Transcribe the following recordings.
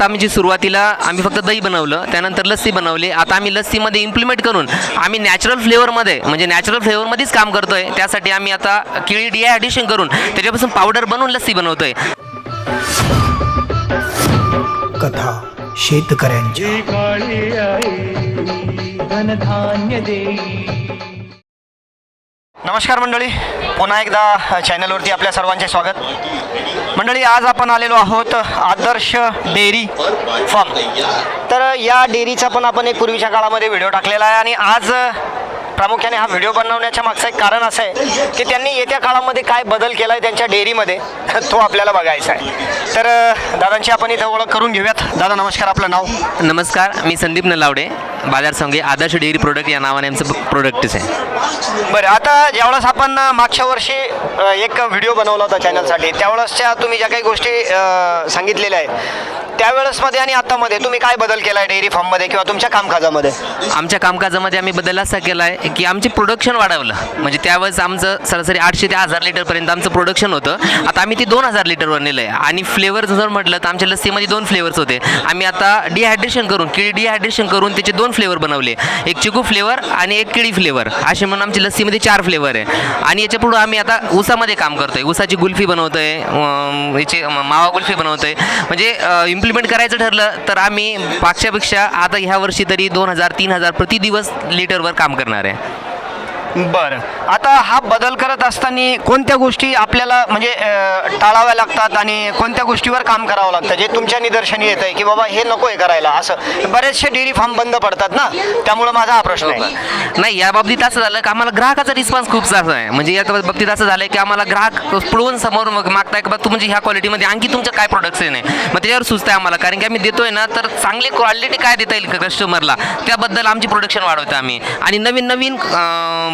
आता आम्ही जी सुरुवातीला आम्ही फक्त दही बनवलं त्यानंतर लस्सी बनवली. आता आम्ही लस्सीमध्ये इम्प्लिमेंट करून आम्ही नॅचरल फ्लेवरमध्ये म्हणजे नॅचरल फ्लेवरमध्येच काम करतोय. त्यासाठी आम्ही आता केळी डिहायड्रेशन करून त्याच्यापासून पावडर बनवून लस्सी बनवतोय. कथा शेतकऱ्यांच्या. जी काळी आई धनधान्य देई नमस्कार मंडळी. पुन्हा एकदा चॅनलवरती आपल्या सर्वांचे स्वागत. मंडळी आज आपण आलेलो आहोत आदर्श डेअरी फार्म. तर या डेअरीचा पण आपण एक पूर्वीच्या काळामध्ये व्हिडिओ टाकलेला आहे आणि आज प्रामुख्याने हा व्हिडिओ बनवण्याच्या मागचं एक कारण असं आहे की त्यांनी येत्या काळामध्ये काय बदल केला आहे त्यांच्या डेअरीमध्ये तो आपल्याला बघायचा आहे. तर दादांची आपण इथं ओळख करून घेऊयात. दादा नमस्कार आपलं नाव. नमस्कार मी संदीप नलावडे. बाजार संघे आदर्श डेअरी प्रोडक्ट या नावाने आमचं प्रोडक्टच आहे. बरं आता ज्यावेळेस आपण मागच्या वर्षी एक व्हिडिओ बनवला होता चॅनलसाठी त्यावेळेसच्या तुम्ही ज्या काही गोष्टी सांगितलेल्या आहेत त्यावेळेसमध्ये आणि आतामध्ये तुम्ही काय बदल केला आहे डेअरी फार्ममध्ये किंवा तुमच्या कामकाजामध्ये? आमच्या कामकाजामध्ये आम्ही बदल असा केला आहे की आमचे प्रोडक्शन वाढवलं. म्हणजे त्यावेळेस आमचं सरासरी आठशे ते हजार लिटरपर्यंत आमचं प्रोडक्शन होतं. आता आम्ही ते दोन हजार लिटरवर नेलं आहे आणि फ्लेवर जर म्हटलं तर आमच्या लस्सीमध्ये दोन फ्लेवर्स होते. आम्ही आता डिहायड्रेशन करून किळी डिहायड्रेशन करून त्याचे दोन फ्लेवर बनवले. एक चिकू फ्लेवर आणि एक किळी फ्लेवर असे म्हणून आमची लस्सीमध्ये चार फ्लेवर आहे. आणि याच्या पुढं आम्ही आता उसामध्ये काम करतोय. उसाची गुल्फी बनवतोय अं, याची मावा गुल्फी बनवतोय. म्हणजे इम्प्लिमेंट करायचं ठरलं तर आम्ही मागच्यापेक्षा आता ह्या वर्षी तरी दोन हजार तीन हजार प्रति दिवस लिटरवर काम करणार आहे. बरं. आता हा बदल करत असताना कोणत्या गोष्टी आपल्याला म्हणजे अ, टाळाव्या लागतात आणि कोणत्या गोष्टीवर काम करावं लागतं? जे तुमच्या निदर्शनी येत आहे की बाबा हे नको आहे करायला असं बरेचसे डेअरी फार्म बंद पडतात ना? त्यामुळं माझा हा प्रश्न आहे. नाही या बाबतीत असं झालं की आम्हाला ग्राहकाचा रिस्पॉन्स खूप जास्त आहे. म्हणजे या बाबतीत असं झालं की आम्हाला ग्राहक पळवून समोर मग मागताय की बा तू म्हणजे ह्या क्वालिटीमध्ये आणखी तुमचं काय प्रोडक्शन आहे? मग त्याच्यावर सुचतंय आम्हाला. कारण की आम्ही देतोय ना तर चांगली क्वालिटी काय देता येईल कस्टमरला त्याबद्दल आमची प्रोडक्शन वाढवतो आम्ही. आणि नवीन नवीन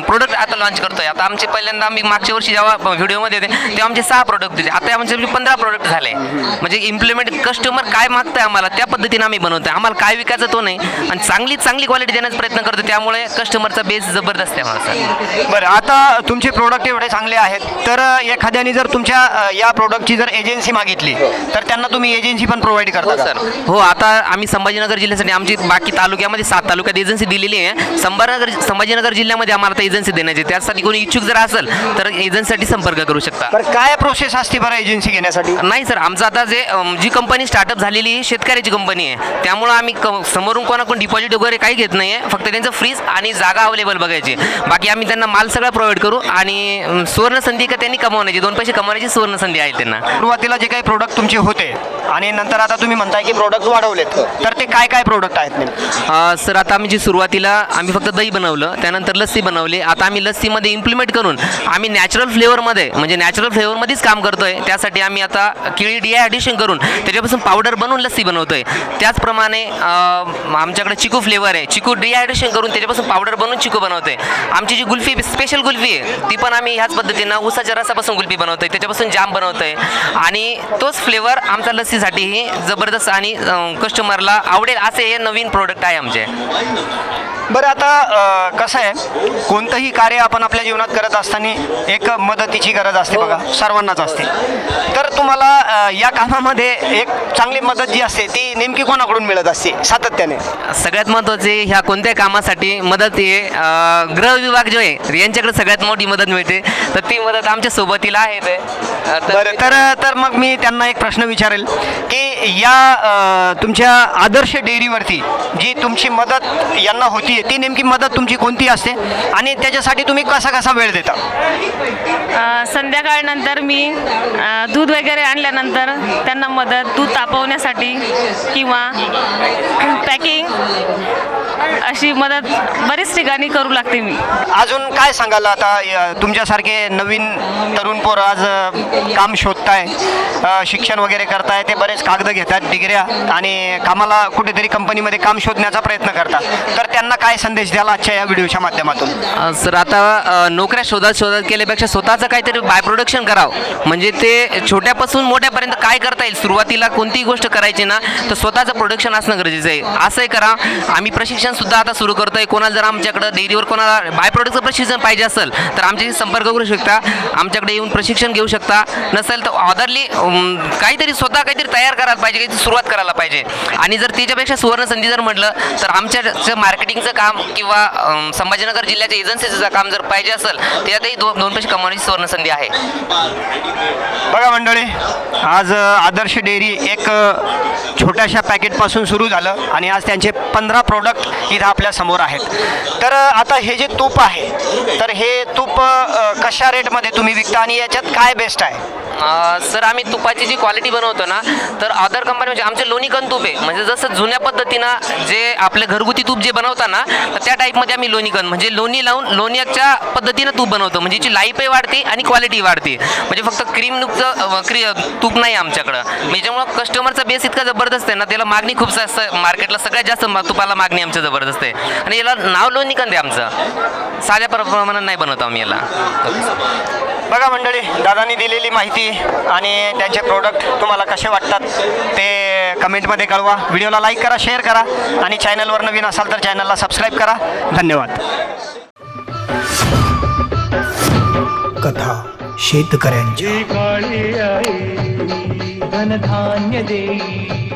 प्रोडक्ट आता लॉन्च करतोय. आता आमचे पहिल्यांदा आम्ही मागच्या वर्षी जेव्हा व्हिडिओमध्ये होते तेव्हा आमचे सहा प्रोडक्ट होते आता आमचे पंधरा प्रोडक्ट झाले. म्हणजे इम्प्लिमेंट कस्टमर काय मागतंय आम्हाला त्या पद्धतीने आम्ही बनवतोय. आम्हाला काय विकायचं तो नाही. आणि चांगली चांगली क्वालिटी देण्याचा प्रयत्न करतो त्यामुळे कस्टमरचा बेस जबरदस्त आहे सर बरं आता तुमचे प्रोडक्ट एवढे चांगले आहेत तर एखाद्याने जर तुमच्या या प्रोडक्टची जर एजन्सी मागितली तर त्यांना तुम्ही एजन्सी पण प्रोव्हाइड करता सर हो आता आम्ही संभाजीनगर जिल्ह्यासाठी आमची बाकी तालुक्यामध्ये सात तालुक्यात एजन्सी दिलेली आहे. संभाजीनगर संभाजीनगर जिल्ह्यामध्ये आम्हाला एजन्सी देण्याची. त्यासाठी कोणी इच्छुक जर असेल तर एजन्सीसाठी संपर्क करू शकता. तर काय प्रोसेस असते बरं एजन्सी घेण्यासाठी? नाही सर आमचं आता जे अम, जी कंपनी स्टार्टअप झालेली आहे शेतकऱ्याची कंपनी आहे. त्यामुळं आम्ही क- समोरून कोणाकडून डिपॉझिट वगैरे काही घेत नाही आहे फक्त त्यांचं फ्रीज आणि जागा अवेलेबल बघायची. बाकी आम्ही त्यांना माल सगळा प्रोव्हाइड करू आणि अम, सुवर्ण संधी का त्यांनी कमवण्याची. दोन पैसे कमवण्याची सुवर्ण संधी आहे त्यांना. सुरुवातीला जे काही प्रोडक्ट तुमचे होते आणि नंतर आता तुम्ही म्हणताय की प्रोडक्ट वाढवलेत. तर ते काय काय प्रोडक्ट आहेत नेमके? अ, सर आता आम्ही जी सुरुवातीला आम्ही फक्त दही बनवलं त्यानंतर लस्सी बनवली आता आम्ही लस्सीमध्ये इम्प्लिमेंट करून आम्ही नॅचरल फ्लेवरमध्ये म्हणजे नॅचरल फ्लेवरमध्येच काम करतोय. त्यासाठी आम्ही आता केळी डिहायड्रेशन करून त्याच्यापासून पावडर बनवून लस्सी बनवतोय. त्याचप्रमाणे आमच्याकडे चिकू फ्लेवर आहे. चिकू डिहायड्रेशन करून त्याच्यापासून पावडर बनवून चिकू बनवतोय. आमची जी गुल्फी स्पेशल गुल्फी आहे ती पण आम्ही ह्याच पद्धतीनं उसाच्या रसापासून गुल्फी बनवतोय. त्याच्यापासून जाम बनवतोय. आणि तोच फ्लेवर आमच्या लस्सीसाठीही जबरदस्त आणि कस्टमरला आवडेल असे हे नवीन प्रोडक्ट आहे आमचे. बरं आता कसं आहे कोणतंही कार्य आपण आपल्या जीवनात करत असताना एक मदतीची गरज असते बघा सर्वांनाच असते. तर तुम्हाला या कामामध्ये एक चांगली मदत जी असते ती नेमकी कोणाकडून मिळत असते सातत्याने? सगळ्यात महत्त्वाचे ह्या कोणत्या कामासाठी मदत हे गृह विभाग जो आहे यांच्याकडे सगळ्यात मोठी मदत मिळते. तर ती मदत आमच्या सोबतीला आहे तर तर मग मी त्यांना एक प्रश्न विचारेल की या तुमच्या आदर्श डेअरीवरती जी तुमची मदत यांना होती ती नेमकी मदत तुमची कोणती असते? आणि त्याच्यासाठी तुम्ही कसा कसा वेळ देता? अ, संध्याकाळनंतर मी अ, दूध वगैरे आणल्यानंतर त्यांना मदत दूध तापवण्यासाठी किंवा पॅकिंग अशी मदत बरीच ठिकाणी करू लागते मी. अजून काय सांगाल आता य- तुमच्यासारखे नवीन तरुण पोरं आज काम शोधताय शिक्षण वगैरे करताय ते बरेच कागद घेतात डिग्र्या आणि कामाला कुठेतरी कंपनीमध्ये काम शोधण्याचा प्रयत्न करतात. तर त्यांना काय संदेश द्याल आजच्या या व्हिडिओच्या माध्यमातून? सर आता नोकऱ्या शोधत शोधत केल्यापेक्षा स्वतःचं काहीतरी बाय प्रोडक्शन करावं. म्हणजे ते छोट्यापासून मोठ्यापर्यंत काय करता येईल सुरुवातीला कोणतीही गोष्ट करायची ना तर स्वतःचं प्रोडक्शन असणं गरजेचं आहे. असंही करा. आम्ही प्रशिक्षण सुद्धा आता सुरू करतोय. कोणाला जर आमच्याकडं डेअरीवर कोणाला बाय प्रोडक्टचं प्रशिक्षण पाहिजे असेल तर आमच्याशी संपर्क करू शकता. आमच्याकडे येऊन प्रशिक्षण घेऊ शकता. नसेल तर ऑदरली काहीतरी स्वतः काहीतरी तयार करायला पाहिजे काहीतरी सुरुवात करायला पाहिजे. आणि जर त्याच्यापेक्षा सुवर्ण संधी जर म्हटलं तर आमच्या मार्केटिंगचं काम किंवा संभाजीनगर जिल्ह्याच्या एजन्सीचं काम जर पाहिजे असेल त्यातही दोन दोन पैसे कमवण्याची सुवर्ण संधी आहे. बघा मंडळी आज आदर्श डेअरी एक छोट्याशा पॅकेटपासून सुरू झालं. आणि आज त्यांचे पंधरा प्रोडक्ट इथं आपल्यासमोर आहेत. तर आता हे जे तूप आहे तर हे तूप कशा रेटमध्ये तुम्ही विकता आणि याच्यात काय बेस्ट आहे? सर आम्ही तुपाची जी क्वालिटी बनवतो ना तर अदर कंपनी म्हणजे आमचे लोणीकन तूप आहे. म्हणजे जसं जुन्या पद्धतीनं जे आपले घरगुती तूप जे बनवता ना तर त्या टाईपमध्ये आम्ही लोणीकन म्हणजे लोणी लावून लोण्याच्या पद्धतीनं तूप बनवतो. म्हणजे जी लाईफही वाढते आणि क्वालिटी वाढते. म्हणजे फक्त क्रीम नुकचं क्री तूप नाही आमच्याकडं. म्हणजे त्याच्यामुळं कस्टमरचा बेस इतका जबरदस्त आहे ना त्याला मागणी खूप जास्त मार्केटला सगळ्यात जास्त तुपाला मागणी आमच्या जबरदस्त आहे. आणि याला नाव लोणीकन आहे आमचं. साध्या प्रमाणात नाही बनवतो आम्ही याला. बघा मंडळी दादांनी दिलेली माहिती आणि त्यांचे प्रोडक्ट तुम्हाला कसे वाटतात ते कमेंटमध्ये कळवा. व्हिडिओला लाईक करा शेअर करा आणि चॅनलवर नवीन असाल तर चॅनलला सबस्क्राईब करा. धन्यवाद. कथा आई धनधान्य देई.